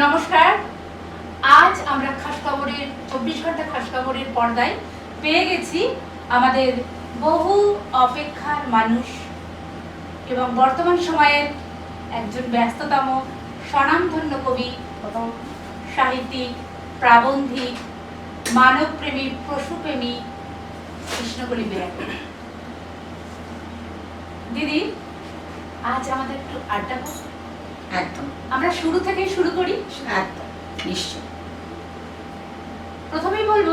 নমস্কার আজ আমরা খাস খবরের, চব্বিশ ঘণ্টা খাস খবরের পর্দায় পেয়ে গেছি আমাদের বহু অপেক্ষার মানুষ এবং বর্তমান সময়ের একজন ব্যস্ততম, স্বনামধন্য কবি এবং সাহিত্যিক, প্রাবন্ধিক, মানবপ্রেমী, পশুপ্রেমী কৃষ্ণকলি বেড়াক দিদি, আজ আমাদের একটু আড্ডা হোক। একদম। আমরা শুরু থেকে শুরু করি? একদম নিশ্চয় প্রথমেই বলব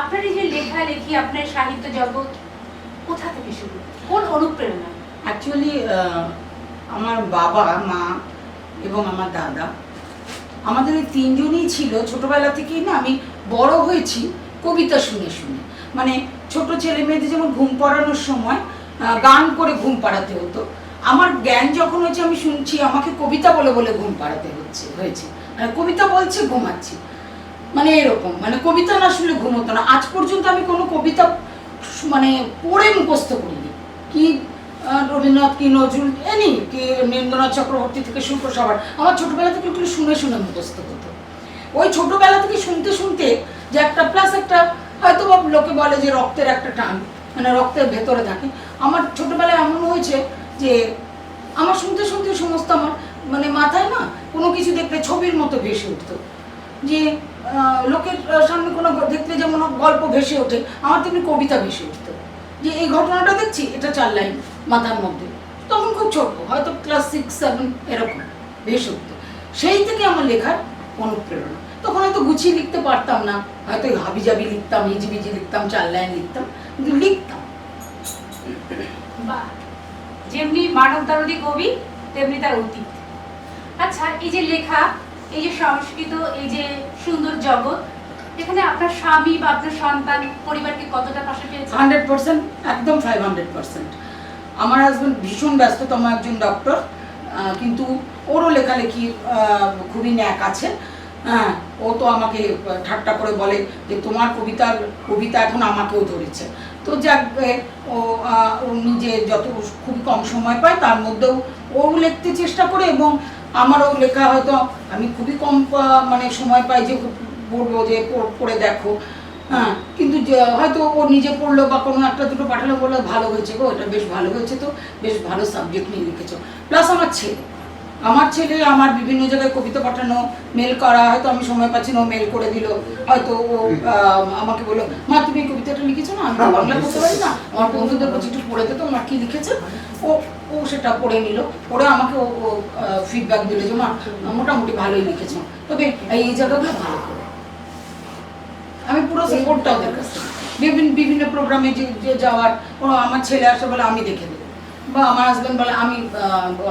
আপনার এই যে লেখালেখি আপনার সাহিত্য জগৎ কোথা থেকে শুরু? কোন অনুপ্রেরণা? অ্যাকচুয়ালি আমার বাবা মা এবং আমার দাদা আমাদের এই তিনজনই ছিল ছোটবেলা থেকেই না আমি বড় হয়েছি কবিতা শুনে শুনে। মানে ছোট ছেলে মেয়েদের যেমন ঘুম পড়ানোর সময় গান করে ঘুম পাড়াতে হতো আমার জ্ঞান যখন হয়েছে আমি শুনছি, আমাকে কবিতা বলে বলে ঘুম পাড়াতে হচ্ছে, হয়েছে। মানে কবিতা বলছে, ঘুমাচ্ছি। মানে এরকম। মানে কবিতা না শুনলে ঘুম হতো না। আজ পর্যন্ত আমি কোনো কবিতা মানে পড়ে মুখস্থ করিনি। কি রবীন্দ্রনাথ, কি নজরুল, এনি, কি নীরেন্দ্রনাথ চক্রবর্তী থেকে শুরু সবার। আমার ছোটবেলা থেকে এগুলো শুনে শুনে মুখস্থ হতো ওই ছোটবেলা থেকে শুনতে শুনতে যে একটা প্লাস একটা, হয়তো লোকে বলে যে রক্তের একটা টান। মানে রক্তের ভেতরে থাকে। আমার ছোটবেলায় এমন হয়েছে যে আমার শুনতে শুনতে সমস্ত আমার মানে মাথায় না কোনো কিছু দেখলে ছবির মতো ভেসে উঠতো। যে লোকের সামনে কোনো দেখলে যেমন গল্প ভেসে ওঠে, আমার তেমনি কবিতা ভেসে উঠতো। যে এই ঘটনাটা দেখছি, এটা চার লাইন মাথার মধ্যে। তখন খুব ছোট, হয়তো ক্লাস সিক্স সেভেন এরকম ভেসে উঠতো। সেই থেকে আমার লেখার অনুপ্রেরণা। তখন হয়তো গুছিয়ে লিখতে পারতাম না, হয়তো হাবিজাবি লিখতাম, হিজিবিজি লিখতাম, চার লাইন লিখতাম, কিন্তু লিখতাম। বা যেমনি মানব দারদি কবি, তেমনি তার অতীত। আচ্ছা এই যে লেখা, এই যে সংস্কৃত, এই যে সুন্দর জগৎ, এখানে আপনার স্বামী বা আপনার সন্তান, পরিবারকে কতটা পাশে পেয়েছে? হান্ড্রেড পার্সেন্ট, একদম ফাইভ হান্ড্রেড পার্সেন্ট। আমার হাজব্যান্ড ভীষণ ব্যস্ততম একজন ডক্টর কিন্তু ওরও লেখালেখি খুবই ন্যাক আছে। হ্যাঁ ও তো আমাকে ঠাট্টা করে বলে যে তোমার কবিতার, কবিতা এখন আমাকেও ধরেছে। তো যাক ও ও নিজে যত খুব কম সময় পায়, তার মধ্যেও ও লিখতে চেষ্টা করে এবং আমারও লেখা হয়তো আমি খুবই কম মানে সময় পাই যে বলব যে পড়- দেখো। হ্যাঁ কিন্তু হয়তো ও নিজে পড়ল বা কোনো একটা দুটো পাঠালো বলল ভালো হয়েছে গো, এটা বেশ ভালো হয়েছে তো, বেশ ভালো সাবজেক্ট নিয়ে লিখেছো। প্লাস আমার ছেলে। আমার ছেলে, আমার বিভিন্ন জায়গায় কবিতা পাঠানো মেল করা, হয়তো আমি সময় পাচ্ছি না মেল করে দিল। হয়তো ও আমাকে বলল, মা, তুমি এই কবিতাটা লিখেছো না? আমি তো বাংলা করতে পারি না। আমার বন্ধুদের বলছি, একটু পড়ে দে তো, মা, কি লিখেছে? ও ও সেটা পড়ে নিল। পড়ে আমাকে ও ফিডব্যাক দিল যে, মা, মোটামুটি ভালোই লিখেছো। তবে এই জায়গাগুলো ভালো আমি পুরো সাপোর্টটা ওদের কাছে বিভিন্ন বিভিন্ন প্রোগ্রামে যাওয়ার আমার ছেলে আসে বলে আমি দেখে দেবো। বা আমার হাজব্যান্ড বলে, আমি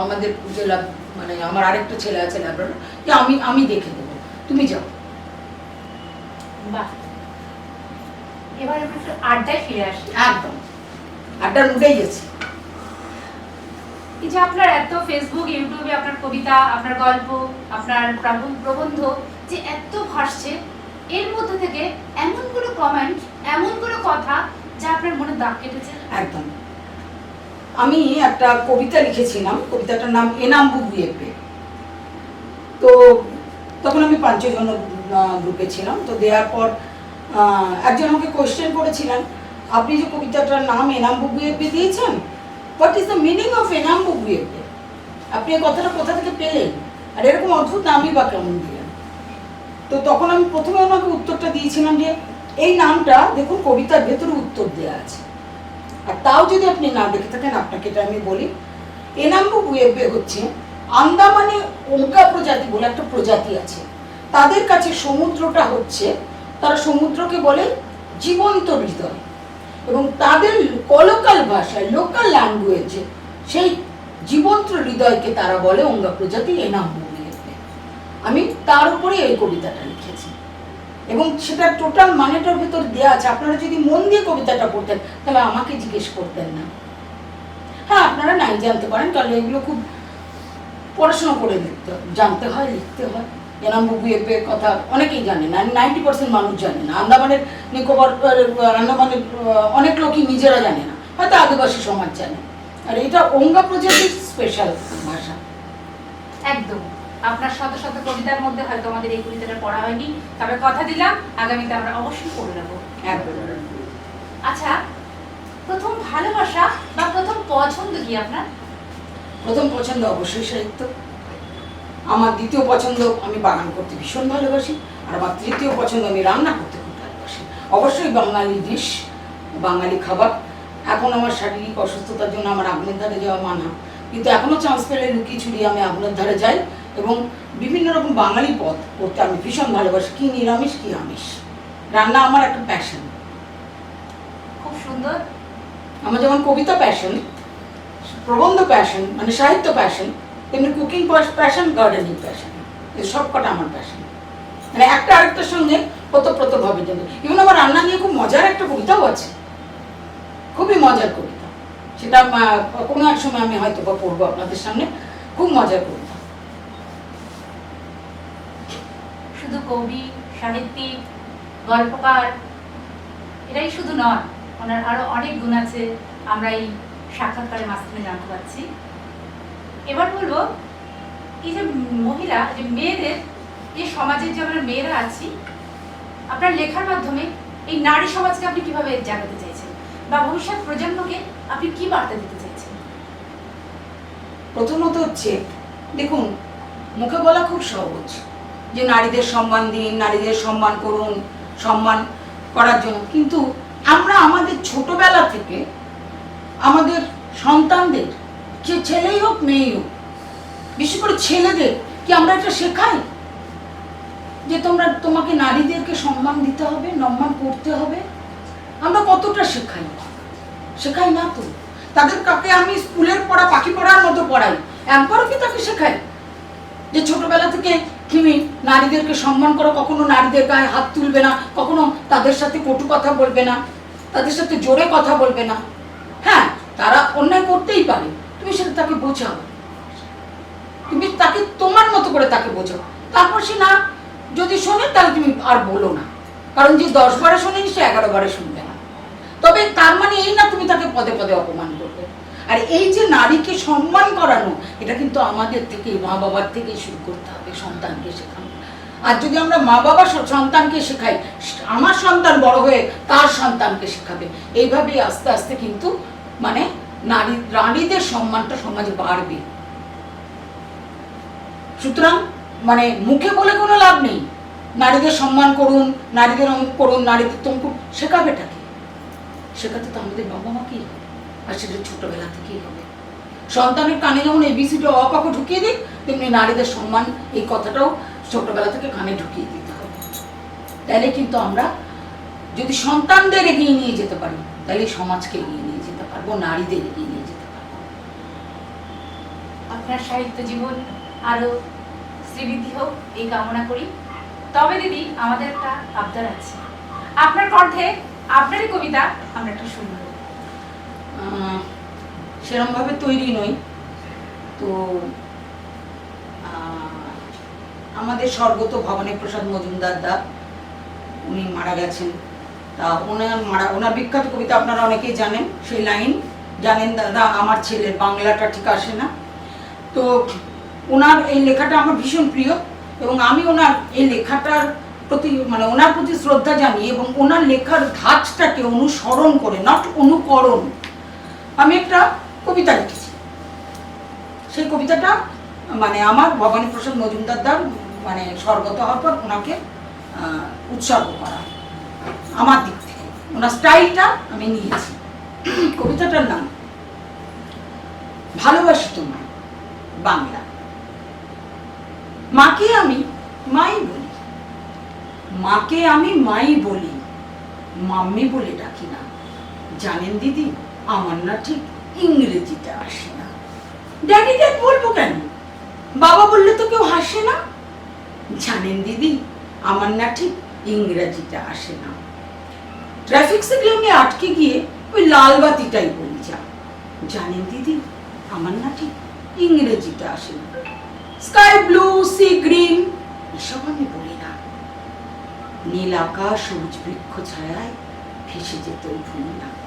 আমাদের lab- মানে আমার আরেকটা ছেলে আছে ল্যাবরেটরি যে আমি আমি দেখে দেবো। তুমি যাও। বাহ। এবার একটু আড্ডায় ফিরে আসি। একদম। আড্ডা উঠেই গেছি এই যে আপনার এত ফেসবুক ইউটিউবে আপনার কবিতা আপনার গল্প আপনার প্রাবন- প্রবন্ধ যে এত ভাসছে এর মধ্যে থেকে এমন কোনো কমেন্ট এমন কোনো কথা যা আপনার মনে দাগ কেটেছে? একদম। আমি একটা কবিতা লিখেছিলাম, কবিতাটার নাম এনাম বুগুয়েপে তো তখন আমি পাঁচজন গ্রুপে ছিলাম। তো দেওয়ার পর একজন আমাকে কোয়েশ্চেন করেছিলেন, আপনি যে কবিতাটার নাম এনাম বুগুয়েপে দিয়েছেন what is the meaning of Enam বুগুয়েপে আপনি এই কথাটা কোথা থেকে পেলেন? আর এরকম অদ্ভুত নামই বা কেমন দিলেন তো তখন আমি প্রথমে ওনাকে উত্তরটা দিয়েছিলাম যে, এই নামটা দেখুন কবিতার ভেতরে উত্তর দেওয়া আছে। আর তাও যদি আপনি না দেখে থাকেন, আপনাকে এটা আমি বলি এনাম্বু বুয়েবে হচ্ছে আন্দামানে ওঙ্কা প্রজাতি বলে একটা প্রজাতি আছে। তাদের কাছে সমুদ্রটা হচ্ছে, তারা সমুদ্রকে বলে জীবন্ত হৃদয়। এবং তাদের কলোকাল ভাষায় লোকাল ল্যাঙ্গুয়েজে সেই জীবন্ত হৃদয়কে তারা বলে অঙ্গা প্রজাতি এনাম্বু আমি তার উপরে এই কবিতাটা লিখেছি। এবং সেটা টোটাল মানেটার ভেতর দেওয়া আছে। আপনারা যদি মন দিয়ে কবিতাটা পড়তেন, তাহলে আমাকে জিজ্ঞেস করতেন না। হ্যাঁ আপনারা নাই জানতে পারেন, তাহলে এগুলো খুব পড়াশোনা করে লিখতে জানতে হয়, লিখতে হয়। এনাম বুকুয়েপের কথা অনেকেই জানে না নাইনটি পার্সেন্ট মানুষ জানে না। আন্দামানের নিকোবর আন্দামানের অনেক লোকই নিজেরা জানে না। হয়তো আদিবাসী সমাজ জানে। আর এটা অঙ্গা প্রজাতির স্পেশাল ভাষা। একদম। আপনার শত শত কবিতার মধ্যে হয়তো আমাদের এই কবিতাটা পড়া হয়নি। তবে কথা দিলাম আগামীতে আমরা অবশ্যই পড়ে নেব। আচ্ছা প্রথম ভালোবাসা বা প্রথম পছন্দ কি আপনার? প্রথম পছন্দ অবশ্যই সাহিত্য। আমার দ্বিতীয় পছন্দ আমি বাগান করতে ভীষণ ভালোবাসি। আর আমার তৃতীয় পছন্দ আমি রান্না করতে খুব ভালোবাসি। অবশ্যই বাঙালি ডিশ বাঙালি খাবার। এখন আমার শারীরিক অসুস্থতার জন্য আমার আগুনের ধারে যাওয়া মানা। কিন্তু এখনও চান্স পেলে লুকিয়ে ছুড়িয়ে আমি আগুনের ধারে যাই। এবং বিভিন্ন রকম বাঙালি পদ করতে আমি ভীষণ ভালোবাসি। কি নিরামিষ কি আমিষ। রান্না আমার একটা প্যাশন খুব সুন্দর। আমার যেমন কবিতা প্যাশন প্রবন্ধ প্যাশন মানে সাহিত্য প্যাশন তেমনি কুকিং প্যাশন গার্ডেনিং প্যাশন এই সব কটা আমার প্যাশন মানে একটা আরেকটার সঙ্গে ওতপ্রোতভাবে যেন ইভেন আমার রান্না নিয়ে খুব মজার একটা কবিতাও আছে। খুবই মজার কবিতা। সেটা কোনো এক সময় আমি হয়তো বা পড়ব আপনাদের সামনে। খুব মজার কবিতা শুধু কবি, সাহিত্যিক, গল্পকার এটাই শুধু নয় ওনার আরও অনেক গুণ আছে, আমরা এই সাক্ষাৎকারের মাঝখানে জানতে পারছি। এবার বলব, এই যে মহিলা যে মেয়েদের যে সমাজের যে আমরা মেয়েরা আছি, আপনার লেখার মাধ্যমে এই নারী সমাজকে আপনি কীভাবে জাগাতে চাইছেন? বা ভবিষ্যৎ প্রজন্মকে আপনি কি বার্তা দিতে চাইছেন? প্রথমত হচ্ছে, দেখুন, মুখে বলা খুব সহজ। যে নারীদের সম্মান দিন, নারীদের সম্মান করুন, সম্মান করার জন্য। কিন্তু আমরা আমাদের ছোটবেলা থেকে আমাদের সন্তানদের, যে ছেলেই হোক, মেয়েই হোক বিশেষ করে ছেলেদের কি আমরা এটা শেখাই? যে তোমরা, তোমাকে নারীদেরকে সম্মান দিতে হবে, সম্মান করতে হবে। আমরা কতটা শেখাই? শেখাই না তো। তাদের কাকে আমি স্কুলের পড়া, পাখি পড়ার মতো পড়াই? একবারও কি তাকে শেখাই? যে ছোটবেলা থেকে তুমি নারীদেরকে সম্মান করো, কখনো নারীদের গায়ে হাত তুলবে না, কখনো তাদের সাথে কটু কথা বলবে না, তাদের সাথে জোরে কথা বলবে না। হ্যাঁ তারা অন্যায় করতেই পারে, তুমি সেটা তাকে বোঝাও। তুমি তাকে তোমার মতো করে তাকে বোঝাও। তারপর সে না, যদি শোনে, তাহলে তুমি আর বলো না। কারণ যে দশ বারে শোনেনি, সে এগারো বারে শুনবে না। তবে তার মানে এই না তুমি তাকে পদে পদে অপমান করবে আর এই যে নারীকে সম্মান করানো, এটা কিন্তু আমাদের থেকে মা বাবার থেকে শুরু করতে হবে, সন্তানকে শেখানো। আর যদি আমরা মা বাবা সন্তানকে শেখাই আমার সন্তান বড় হয়ে তার সন্তানকে শেখাবে। এইভাবেই আস্তে আস্তে কিন্তু মানে নারী, নারীদের সম্মানটা সমাজে বাড়বে। সুতরাং মানে মুখে বলে কোনো লাভ নেই। নারীদের সম্মান করুন, নারীদের অমুক করুন, নারীদের তমুক শেখাবেটাকে শেখাতে তো আমাদের বাবা মাকেই হবে আর সেটা ছোটবেলা থেকেই হবে। সন্তানের কানে যেমন এবিসিডি অকাকে ঢুকিয়ে দিই, তেমনি নারীদের সম্মান এই কথাটাও ছোটবেলা থেকে কানে ঢুকিয়ে দিতে হবে। তাহলে কিন্তু আমরা যদি সন্তানদের এগিয়ে নিয়ে যেতে পারি তাহলে সমাজকে এগিয়ে নিয়ে যেতে পারব, নারীদের এগিয়ে নিয়ে যেতে পারব। আপনার সাহিত্য জীবন আরও শ্রীবৃদ্ধি হোক, এই কামনা করি। তবে দিদি, আমাদের একটা আবদার আছে। আপনার কণ্ঠে, আপনারই কবিতা আমরা একটু শুনব। সেরমভাবে তৈরি নই। তো আমাদের স্বর্গত ভবানী প্রসাদ মজুমদার দা, উনি মারা গেছেন। তা ওনার মারা, ওনার বিখ্যাত কবিতা আপনারা অনেকেই জানেন, সেই লাইন, জানেন দাদা, আমার ছেলের বাংলাটা ঠিক আসে না। তো ওনার এই লেখাটা আমার ভীষণ প্রিয় এবং আমি ওনার এই লেখাটার প্রতি মানে ওনার প্রতি শ্রদ্ধা জানিয়ে এবং ওনার লেখার ধাঁচটাকে অনুসরণ করে নট অনুকরণ আমি একটা কবিতা লিখেছি। সেই কবিতাটা মানে আমার ভবানী প্রসাদ মজুমদার দার মানে স্বর্গত হওয়ার পর ওনাকে উৎসর্গ করা। আমার দিক থেকে। ওনার স্টাইলটা আমি নিয়েছি। কবিতাটার নাম, ভালোবাসি তোমায়, বাংলা। মাকে আমি মাই বলি। মাকে আমি মাই বলি। মাম্মি বলে ডাকি না। জানেন দিদি আমার না ঠিক ইংরেজিটা আসে না। ড্যাডি ড্যাড বলব কেন? বাবা বললে তো কেউ হাসে না। জানেন দিদি, আমার না ঠিক ইংরেজিটা আসে না। ট্রাফিক সিগন্যালে আটকে গিয়ে ওই লাল বাতিটাই বলি যা। জানেন দিদি, আমার না ঠিক ইংরেজিটা আসে না। স্কাই ব্লু সি গ্রিন এসব আমি বলি না। নীল আকাশ, সবুজ বৃক্ষ ছায়ায় ভেসে যেতেও ভুলি না।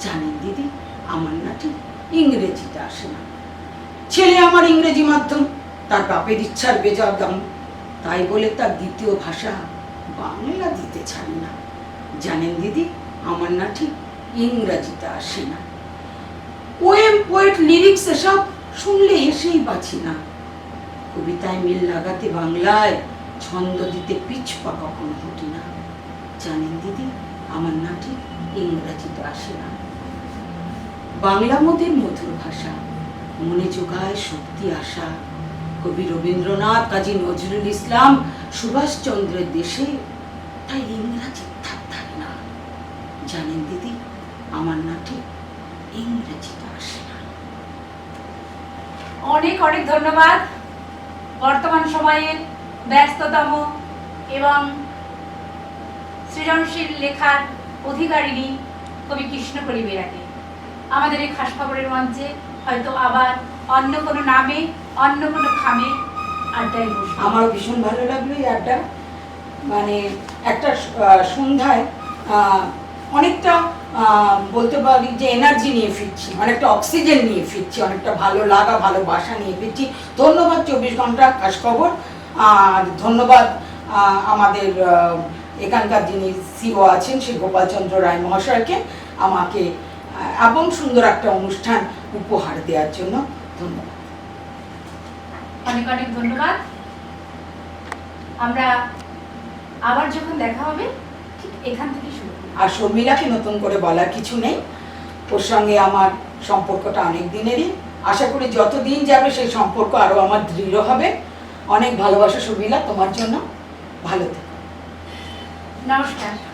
জানেন দিদি, আমার না ঠিক ইংরেজিটা আসে না। ছেলে আমার ইংরেজি মাধ্যম, তার বাপের ইচ্ছার বেজা দাম। তাই বলে তার দ্বিতীয় ভাষা বাংলা দিতে ছাড়ি না। জানেন দিদি, আমার না ঠিক ইংরাজিতে আসে না। পোয়েম, পোয়েট, লিরিক্স এসব শুনলে হেসেই বাঁচি না। কবিতায় মিল লাগাতে বাংলায় ছন্দ দিতে পিছপা কখনো হটি না। জানেন দিদি, আমার না ঠিক ইংরাজিতে আসে না। বাংলা মোদের মধুর ভাষা। মনে যোগায় শক্তি আশা। কবি রবীন্দ্রনাথ, কাজী নজরুল ইসলাম, সুভাষচন্দ্রের দেশে তাই ইংরাজি থাকে না। জানেন দিদি, আমার না ঠিক ইংরেজিতে আসে না। অনেক অনেক ধন্যবাদ। বর্তমান সময়ের ব্যস্ততম এবং সৃজনশীল লেখার অধিকারিণী কবি কৃষ্ণকলি বেরাকে। আমাদের এই খাস খবরের মঞ্চে হয়তো আবার অন্য কোনো নামে, অন্য কোনো খামে আড্ডায় বসবো। আমারও ভীষণ ভালো লাগল এই আড্ডা। মানে একটা সন্ধ্যায় অনেকটা বলতে পারি যে এনার্জি নিয়ে ফিরছি, অনেকটা অক্সিজেন নিয়ে ফিরছি, অনেকটা ভালো লাগা ভালোবাসা নিয়ে ফিরছি। ধন্যবাদ চব্বিশ ঘণ্টা খাস খবর। আর ধন্যবাদ আমাদের এখানকার যিনি সিও আছেন সেই গোপালচন্দ্র রায় মহাশয়কে, আমাকে এবং সুন্দর একটা অনুষ্ঠান উপহার দেওয়ার জন্য ধন্যবাদ। অনেক অনেক ধন্যবাদ। আমরা আবার যখন দেখা হবে ঠিক এখান থেকে শুরু আর শর্মিলাকে নতুন করে বলার কিছু নেই। ওর সঙ্গে আমার সম্পর্কটা অনেক দিনেরই। আশা করি যতদিন যাবে সেই সম্পর্ক আরও আমার দৃঢ় হবে। অনেক ভালোবাসা শর্মিলা তোমার জন্য। ভালো থেকো। নমস্কার।